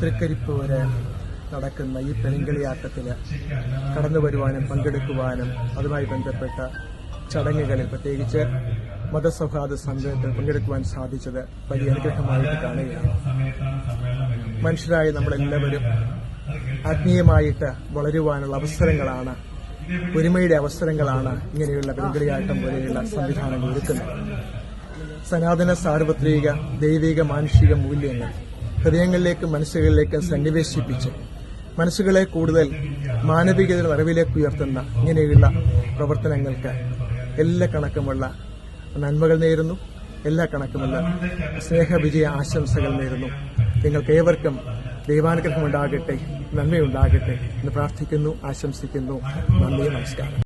തൃക്കരിപ്പ് വരെ നടക്കുന്ന ഈ പെരുങ്കളിയാട്ടത്തിൽ കടന്നു വരുവാനും പങ്കെടുക്കുവാനും അതുമായി ബന്ധപ്പെട്ട ചടങ്ങുകളിൽ പ്രത്യേകിച്ച് മതസൗഹാർദ്ദ സംഘത്തിൽ പങ്കെടുക്കുവാൻ സാധിച്ചത് വലിയ അനുഗ്രഹമായിട്ട് കാണുകയാണ്. മനുഷ്യരായ നമ്മളെല്ലാവരും ആത്മീയമായിട്ട് വളരുവാനുള്ള അവസരങ്ങളാണ് ഒരുമയുടെ അവസരങ്ങളാണ് ഇങ്ങനെയുള്ള പെരുങ്കളിയാട്ടം പോലെയുള്ള സംവിധാനങ്ങൾ ഒരുക്കുന്നത്. സനാതന സാർവത്രിക ദൈവിക മാനുഷിക മൂല്യങ്ങൾ ഹൃദയങ്ങളിലേക്കും മനസ്സുകളിലേക്കും സന്നിവേശിപ്പിച്ച് മനസ്സുകളെ കൂടുതൽ മാനവികതയുടെ അറിവിലേക്ക് ഉയർത്തുന്ന ഇങ്ങനെയുള്ള പ്രവർത്തനങ്ങൾക്ക് എല്ലാ കണക്കുമുള്ള നന്മകൾ നേരുന്നു. എല്ലാ കണക്കുമുള്ള സ്നേഹവിജയ ആശംസകൾ നേരുന്നു. നിങ്ങൾക്ക് ഏവർക്കും ദൈവാനുഗ്രഹം ഉണ്ടാകട്ടെ നന്മയുണ്ടാകട്ടെ എന്ന് പ്രാർത്ഥിക്കുന്നു ആശംസിക്കുന്നു. നന്ദി നമസ്കാരം.